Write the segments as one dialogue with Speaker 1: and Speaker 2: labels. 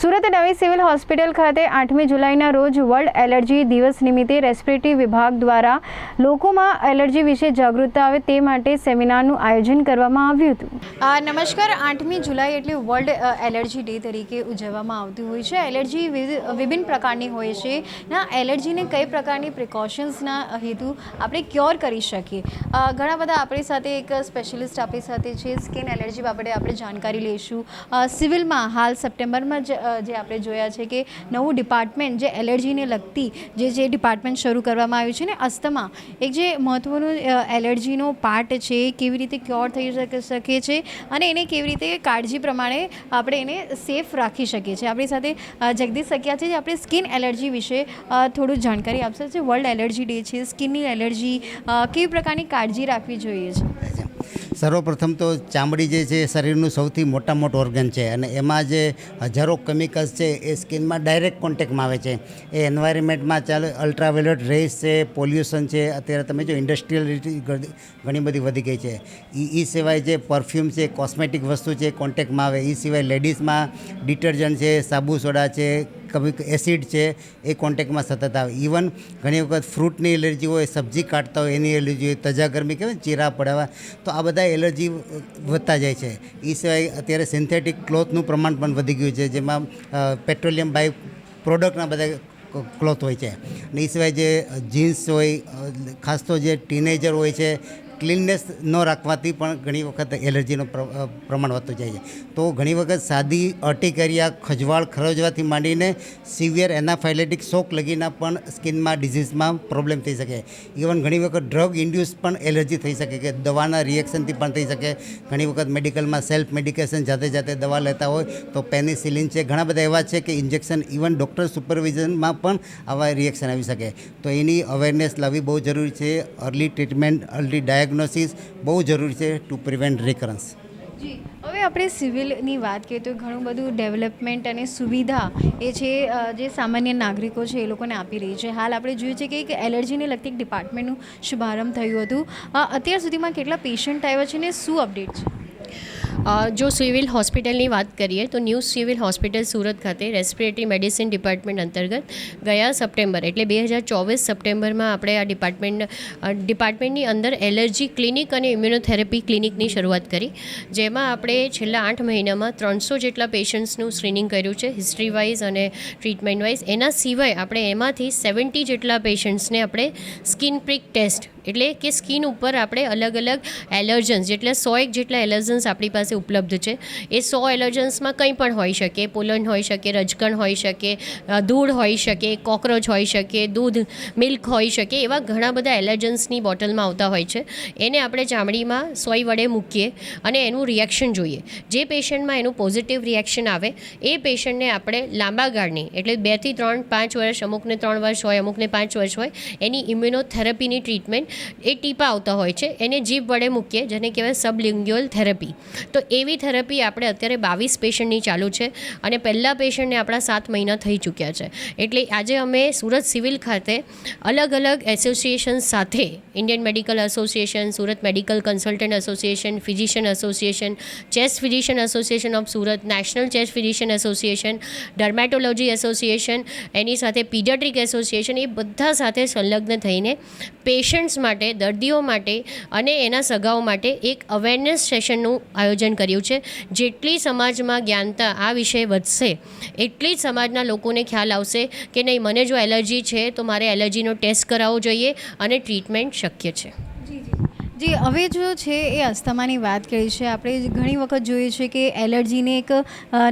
Speaker 1: સુરત નવી civil hospital ખાતે આઠમી જુલાઈના રોજ વર્લ્ડ એલર્જી દિવસ નિમિત્તે રેસ્પિરેટરી વિભાગ દ્વારા લોકોમાં એલર્જી વિશે જાગૃતતા આવે તે માટે સેમિનારનું આયોજન કરવામાં આવ્યું હતું. નમસ્કાર, આઠમી જુલાઈ એટલે વર્લ્ડ એલર્જી ડે તરીકે ઉજવવામાં આવતું હોય છે. એલર્જી વિભિન્ન પ્રકારની હોય છે. ના, એલર્જીને કઈ પ્રકારની પ્રિકોશન્સના હેતુ આપણે ક્યોર કરી શકીએ? ઘણા બધા આપણી સાથે એક સ્પેશિયલિસ્ટ આપણી સાથે છે. સ્કિન એલર્જી બાબતે આપણે જાણકારી લઈશું. સિવિલમાં હાલ સપ્ટેમ્બરમાં જ જે આપણે જોયા છે કે નવું ડિપાર્ટમેન્ટ જે એલર્જીને લગતી જે જે ડિપાર્ટમેન્ટ શરૂ કરવામાં આવ્યું છે ને અસ્થમા, એક જે મહત્ત્વનું એલર્જીનો પાર્ટ છે, કેવી રીતે ક્યોર થઈ શકે શકે છે અને એને કેવી રીતે કાળજી પ્રમાણે આપણે એને સેફ રાખી શકીએ છીએ. આપણી સાથે જગદીશ શક્યા છે, જે આપણે સ્કિન એલર્જી વિશે થોડું જાણકારી આપશે. જે વર્લ્ડ એલર્જી ડે છે, સ્કિનની એલર્જી કેવી પ્રકારની કાળજી રાખવી જોઈએ છે?
Speaker 2: સર્વપ્રથમ તો ચામડી જે છે એ શરીરનું સૌથી મોટા મોટું ઓર્ગન છે અને એમાં જે હજારો કેમિકલ્સ છે એ સ્કિનમાં ડાયરેક્ટ કોન્ટેક્ટમાં આવે છે. એ એન્વાયરમેન્ટમાં ચાલે અલ્ટ્રાવેલેટ રેસ છે પોલ્યુશન છે, અત્યારે તમે જો ઇન્ડસ્ટ્રીયલ ઘણી બધી વધી ગઈ છે. એ એ સિવાય જે પરફ્યુમ છે કોસ્મેટિક વસ્તુ છે કોન્ટેક્ટમાં આવે. એ સિવાય લેડીઝમાં ડિટર્જન્ટ છે, સાબુ સોડા છે કભી એસિડ છે, એ કોન્ટેક્ટમાં સતત આવે. ઇવન ઘણી વખત ફ્રૂટની એલર્જી હોય, સબ્જી કાઢતા હોય, એની એલર્જી હોય, તજા ગરમી કહેવાય ચીરા પડવા, તો આ બધા એલર્જી વધતા જાય છે. એ સિવાય અત્યારે સિન્થેટિક ક્લોથનું પ્રમાણ પણ વધી ગયું છે, જેમાં પેટ્રોલિયમ બાય પ્રોડક્ટના બધા ક્લોથ હોય છે. અને એ સિવાય જે જીન્સ હોય ખાસ તો જે ટીનેજર હોય છે ક્લીનનેસ ન રાખવાથી પણ ઘણી વખત એલર્જીનું પ્ર- પ્રમાણ વધતું જાય છે. તો ઘણી વખત સાદી અર્ટિકેરિયા ખજવાળ ખરજવાથી માંડીને સિવિયર એનાફાઇલેટિક શોક લગીના પણ સ્કિનમાં, ડિઝીઝમાં પ્રોબ્લેમ થઈ શકે. ઇવન ઘણી વખત ડ્રગ ઇન્ડ્યુસ પણ એલર્જી થઈ શકે કે દવાના રિએક્શનથી પણ થઈ શકે. ઘણી વખત મેડિકલમાં સેલ્ફ મેડિકેશન જાતે જાતે દવા લેતા હોય તો પેનિસિલિન છે. ઘણા બધા એવા છે કે ઇન્જેક્શન ઇવન ડૉક્ટર સુપરવિઝનમાં પણ આવા રિએક્શન આવી શકે. તો એની અવેરનેસ લાવવી બહુ જરૂરી છે. અર્લી ટ્રીટમેન્ટ, અર્લી ડાયગ્નોસિસ બહુ જરૂરી છે ટુ પ્રિવેન્ટ રિકરન્સ
Speaker 1: જી, હવે આપણે સિવિલની વાત કરીએ તો ઘણું બધું ડેવલપમેન્ટ અને સુવિધા એ છે જે સામાન્ય નાગરિકો છે એ લોકોને આપી રહી છે. હાલ આપણે જોયું છે કે એક એલર્જીને લગતી એક ડિપાર્ટમેન્ટનું શુભારંભ થયું હતું. અત્યાર સુધીમાં કેટલા પેશન્ટ આવ્યા છે ને શું અપડેટ છે?
Speaker 3: જો સિવિલ હોસ્પિટલની વાત કરીએ તો ન્યૂ સિવિલ હોસ્પિટલ સુરત ખાતે રેસ્પિરેટરી મેડિસિન ડિપાર્ટમેન્ટ અંતર્ગત ગયા સપ્ટેમ્બર એટલે બે હજાર ચોવીસ સપ્ટેમ્બરમાં આપણે આ ડિપાર્ટમેન્ટ ડિપાર્ટમેન્ટની અંદર એલર્જી ક્લિનિક અને ઇમ્યુનોથેરેપી ક્લિનિકની શરૂઆત કરી. જેમાં આપણે છેલ્લા આઠ મહિનામાં ત્રણસો જેટલા પેશન્ટ્સનું સ્ક્રીનિંગ કર્યું છે હિસ્ટ્રી વાઇઝ અને ટ્રીટમેન્ટ વાઇઝ એના સિવાય આપણે એમાંથી સેવન્ટી જેટલા પેશન્ટ્સને આપણે સ્કિન પ્રિક ટેસ્ટ એટલે કે સ્કિન ઉપર આપણે અલગ અલગ એલર્જન્સ, જેટલા સો એક જેટલા એલર્જન્સ આપણી પાસે ઉપલબ્ધ છે. એ સો એલર્જન્સમાં કંઈ પણ હોઈ શકે, પોલન હોઈ શકે, રજકણ હોઈ શકે ધૂળ હોઈ શકે, કોકરોચ હોઈ શકે, દૂધ, મિલ્ક હોઈ શકે, એવા ઘણા બધા એલર્જન્સની બોટલમાં આવતા હોય છે. એને આપણે ચામડીમાં સોય વડે મૂકીએ અને એનું રિએક્શન જોઈએ. જે પેશન્ટમાં એનું પોઝિટિવ રિએક્શન આવે, એ પેશન્ટને આપણે લાંબા ગાળની, એટલે બેથી ત્રણ, પાંચ વર્ષ, અમુકને ત્રણ વર્ષ હોય, અમુકને પાંચ વર્ષ હોય, એની ઇમ્યુનોથેરાપીની ટ્રીટમેન્ટ એ ટીપા આવતા હોય છે. એને જીભ વડે મૂકીએ, જેને કહેવાય સબલિંગ્યુઅલ થેરપી. તો એવી થેરપી આપણે અત્યારે બાવીસ પેશન્ટની ચાલુ છે અને પહેલાં પેશન્ટને આપણા સાત મહિના થઈ ચૂક્યા છે. એટલે આજે અમે સુરત સિવિલ ખાતે અલગ અલગ એસોસિએશન સાથે, Indian medical association, Surat medical consultant association, physician association, chest physician association of Surat, national chest physician association, dermatology association, એની સાથે પીડિયાટ્રિક એસોસિએશન, એ બધા સાથે સંલગ્ન થઈને પેશન્ટ્સ માટે, દર્દીઓ માટે અને એના સગાઓ માટે એક અવેરનેસ સેશનનું આયોજન કર્યું છે. જેટલી સમાજમાં જ્ઞાનતા આ વિષય વધશે, એટલી જ સમાજના લોકોને ખ્યાલ આવશે કે નહીં, મને જો એલર્જી છે તો મારે એલર્જીનો ટેસ્ટ કરાવવો જોઈએ અને ટ્રીટમેન્ટ શક્ય છે.
Speaker 1: જે હવે જો છે એ અસ્થમાની વાત કરી છે, આપણે ઘણી વખત જોઈએ છે કે એલર્જીને એક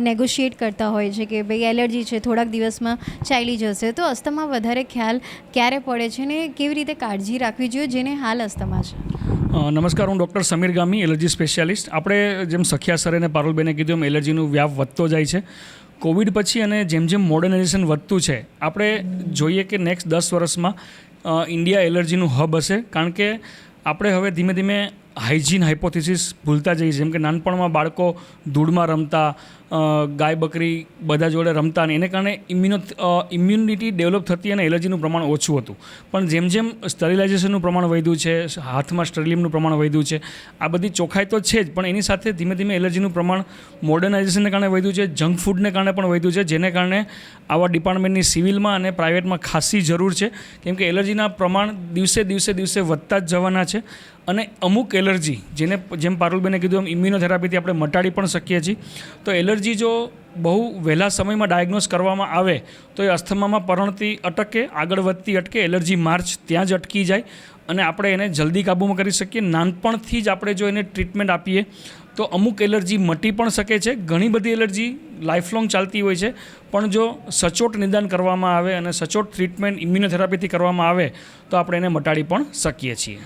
Speaker 1: નેગોશિએટ કરતા હોય છે કે ભાઈ એલર્જી છે, થોડાક દિવસમાં ચાલી જશે. તો અસ્થમા વધારે ખ્યાલ ક્યારે પડે છે ને કેવી રીતે કાળજી રાખવી જોઈએ જેને હાલ અસ્થમા છે?
Speaker 4: નમસ્કાર, હું doctor Samir Gami, allergy specialist. આપણે જેમ સખિયા સર અને પારુલબેને કીધું એમ એલર્જીનું વ્યાપ વધતો જાય છે. કોવિડ પછી અને જેમ જેમ મોડર્નાઇઝેશન વધતું છે, આપણે જોઈએ કે નેક્સ્ટ દસ વર્ષમાં ઇન્ડિયા એલર્જીનું હબ હશે. કારણ કે આપણે હવે ધીમે ધીમે હાઇજીન હાઇપોથિસિસ ભૂલતા જઈએ જેમ કે નાનપણમાં બાળકો ધૂળમાં રમતા ગાય, બકરી બધા જોડે રમતા ને એને કારણે ઇમ્યુનો ઇમ્યુનિટી ડેવલપ થતી અને એલર્જીનું પ્રમાણ ઓછું હતું. પણ જેમ જેમ સ્ટરિલાઇઝેશનનું પ્રમાણ વધ્યું છે, હાથમાં સ્ટરિલિયમનું પ્રમાણ વધ્યું છે, આ બધી ચોખ્ખાઈ તો છે જ, પણ એની સાથે ધીમે ધીમે એલર્જીનું પ્રમાણ મોડર્નાઇઝેશનને કારણે વધ્યું છે જંક ફૂડને કારણે પણ વધ્યું છે, જેને કારણે આવા ડિપાર્ટમેન્ટની સિવિલમાં અને પ્રાઇવેટમાં ખાસી જરૂર છે. કેમ કે એલર્જીના પ્રમાણ દિવસે દિવસે દિવસે વધતા જ જવાના છે અને અમુક એલર્જી જેને, જેમ પારુલબેને કીધું એમ ઇમ્યુનોથેરાપીથી આપણે મટાડી પણ શકીએ છીએ. તો એલર્જી જો બહુ વહેલા સમયમાં ડાયગ્નોસ કરવામાં આવે, તો એ અસ્થમામાં પરણતી અટકે, આગળ વધતી અટકે, એલર્જી માર્ચ ત્યાં જ અટકી જાય અને આપણે એને જલ્દી કાબૂમાં કરી શકીએ. નાનપણથી જ આપણે જો એને ટ્રીટમેન્ટ આપીએ, તો અમુક એલર્જી મટી પણ શકે છે. ઘણી બધી એલર્જી લાઈફલોંગ ચાલતી હોય છે. પણ જો સચોટ નિદાન કરવામાં આવે અને સચોટ ટ્રીટમેન્ટ ઇમ્યુનોથેરાપીથી કરવામાં આવે, તો આપણે એને મટાડી પણ શકીએ છીએ.